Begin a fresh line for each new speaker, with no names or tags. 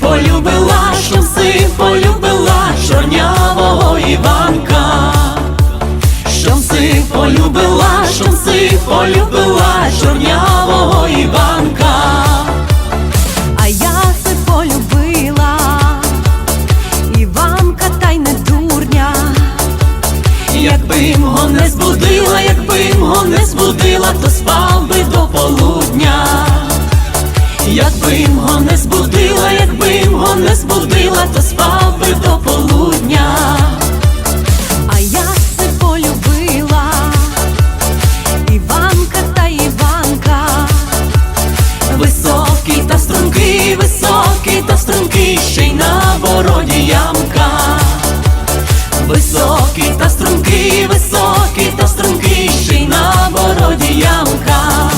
полюбила, щоб си полюбила чорнявого Іванка, що си полюбила, що си полюбила чорнявого Іванка,
а я си полюбила, Іванка та й не дурня,
якби мого не збудила, якби мого не збудила, то спала Якби мго не збудила, якби мго не збудила, то спав би до полудня.
А я се полюбила Іванка та Іванка.
Високий та стрункий, високий та стрункий, ще й на бороді ямка. Високий та стрункий, високий та стрункий, ще й на бороді ямка.